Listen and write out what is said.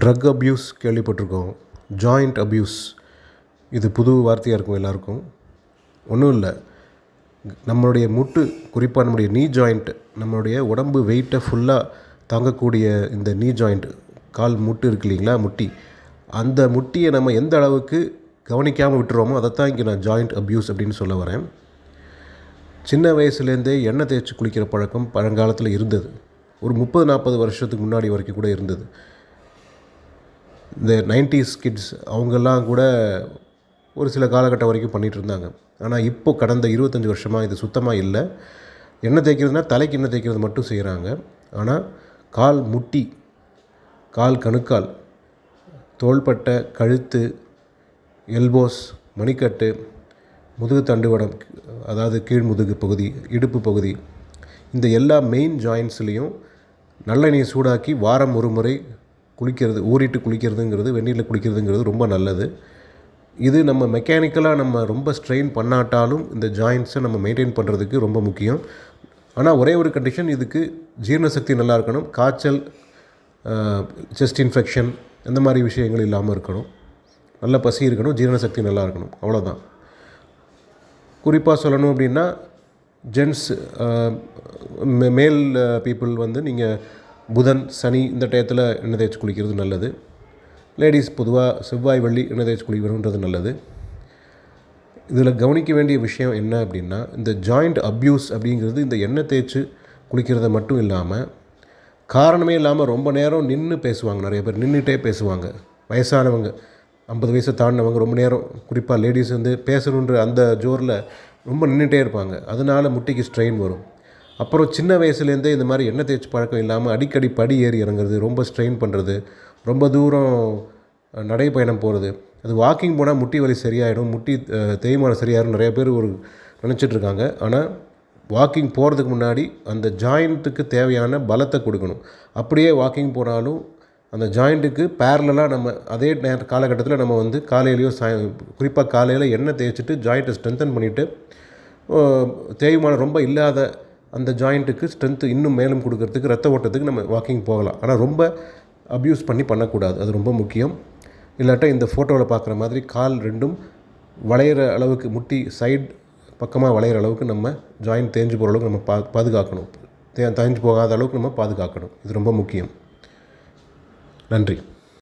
Drug abuse கேள்விப்பட்டிருக்கோம். Joint abuse இது புது வார்த்தையாக இருக்கும் எல்லாருக்கும். ஒன்றும் இல்லை. நம்மளுடைய முட்டு குறிப்பாக நம்முடைய நீ ஜாயிண்ட் நம்மளுடைய உடம்பு வெயிட்டை ஃபுல்லாக தாங்கக்கூடிய இந்த நீ ஜாயிண்ட் கால் முட்டு இருக்கு இல்லைங்களா முட்டி. அந்த முட்டியை நம்ம எந்த அளவுக்கு கவனிக்காமல் விட்டுறோமோ அதைத்தான் இங்கே நான் ஜாயிண்ட் அப்யூஸ் அப்படின்னு சொல்ல வரேன். சின்ன வயசுலேருந்தே எண்ணெய் தேய்ச்சி குளிக்கிற பழக்கம் பழங்காலத்தில் இருந்தது. ஒரு முப்பது நாற்பது வருஷத்துக்கு முன்னாடி வரைக்கும் கூட இருந்தது. இந்த நைன்டிஸ் கிட்ஸ் அவங்கெல்லாம் கூட ஒரு சில காலகட்டம் வரைக்கும் பண்ணிகிட்டு இருந்தாங்க ஆனால் இப்போ கடந்த இருபத்தஞ்சி வருஷமாக இது சுத்தமாக இல்லை. எண்ணெய் தேய்க்கிறதுனா தலைக்கு எண்ணெய் தேய்க்கிறது மட்டும் செய்கிறாங்க ஆனால் கால் முட்டி கால் கணுக்கால் தோள்பட்டை கழுத்து எல்போஸ் மணிக்கட்டு முதுகு தண்டுவடம் அதாவது கீழ் முதுகு பகுதி இடுப்பு பகுதி இந்த எல்லா மெயின் ஜாயின்ஸ்லேயும் நல்லெண்ணெய் சூடாக்கி வாரம் ஒரு முறை குளிக்கிறது ஊறிட்டு குளிக்கிறதுங்கிறது வெந்நீரில் குளிக்கிறதுங்கிறது ரொம்ப நல்லது. இது நம்ம மெக்கானிக்கலாக நம்ம ரொம்ப ஸ்ட்ரெயின் பண்ணாட்டாலும் இந்த ஜாயின்ஸை நம்ம மெயின்டைன் பண்ணுறதுக்கு ரொம்ப முக்கியம். ஆனால் ஒரே ஒரு கண்டிஷன் இதுக்கு ஜீரண சக்தி நல்லா இருக்கணும். காய்ச்சல் செஸ்ட் இன்ஃபெக்ஷன் இந்த மாதிரி விஷயங்கள் இல்லாமல் இருக்கணும். நல்ல பசி இருக்கணும் ஜீரண சக்தி நல்லா இருக்கணும். அவ்வளோதான் குறிப்பாக சொல்லணும் அப்படின்னா ஜென்ஸ் மேல் பீப்புள் வந்து நீங்கள் புதன் சனி இந்த டயத்தில் எண்ணெய் தேய்ச்சி குளிக்கிறது நல்லது. லேடிஸ் பொதுவாக செவ்வாய் வெள்ளி எண்ணெய் தேய்ச்சி குளிக்கணுன்றது நல்லது. இதில் கவனிக்க வேண்டிய விஷயம் என்ன அப்படின்னா இந்த ஜாயிண்ட் அப்யூஸ் அப்படிங்கிறது இந்த எண்ணெய் தேய்ச்சி குளிக்கிறத மட்டும் இல்லாமல் காரணமே இல்லாமல் ரொம்ப நேரம் நின்று பேசுவாங்க. நிறைய பேர் நின்றுட்டே பேசுவாங்க. வயசானவங்க ஐம்பது வயசை தாண்டினவங்க ரொம்ப நேரம் குறிப்பாக லேடிஸ் வந்து பேசணுன்ற அந்த ஜோரில் ரொம்ப நின்றுட்டே இருப்பாங்க. அதனால முட்டிக்கு ஸ்ட்ரெயின் வரும். அப்புறம் சின்ன வயசுலேருந்தே இந்த மாதிரி எண்ணெய் தேய்ச்சி பழக்கம் இல்லாமல் அடிக்கடி படி ஏறி இறங்குறது ரொம்ப ஸ்ட்ரெயின் பண்ணுறது ரொம்ப தூரம் நடைப்பயணம் போகிறது அது வாக்கிங் போனால் முட்டி வலி சரியாயிடும் முட்டி தேய்மானம் சரியாயிடும் நிறைய பேர் ஒரு நினச்சிட்ருக்காங்க ஆனால் வாக்கிங் போகிறதுக்கு முன்னாடி அந்த ஜாயிண்ட்டுக்கு தேவையான பலத்தை கொடுக்கணும். அப்படியே வாக்கிங் போனாலும் அந்த ஜாயிண்ட்டுக்கு பேரலாக நம்ம அதே நேர காலகட்டத்தில் நம்ம வந்து காலையிலையோ சாய் குறிப்பாக காலையில் எண்ணெய் தேய்ச்சிட்டு ஜாயிண்ட்டை ஸ்ட்ரென்தன் பண்ணிவிட்டு தேய்மானம் ரொம்ப இல்லாத அந்த ஜாயிண்ட்டுக்கு ஸ்ட்ரென்த்து இன்னும் மேலும் கொடுக்கறதுக்கு ரத்த ஓட்டத்துக்கு நம்ம வாக்கிங் போகலாம். ஆனால் ரொம்ப அப்யூஸ் பண்ணி பண்ணக்கூடாது. அது ரொம்ப முக்கியம். இல்லாட்டா இந்த ஃபோட்டோவில் பார்க்குற மாதிரி கால் ரெண்டும் வளையிற அளவுக்கு முட்டி சைடு பக்கமாக வளையிற அளவுக்கு நம்ம ஜாயிண்ட் தேஞ்சு போகிற அளவுக்கு நம்ம பா பாதுகாக்கணும். தே தேஞ்சு போகாத அளவுக்கு நம்ம பாதுகாக்கணும். இது ரொம்ப முக்கியம். நன்றி.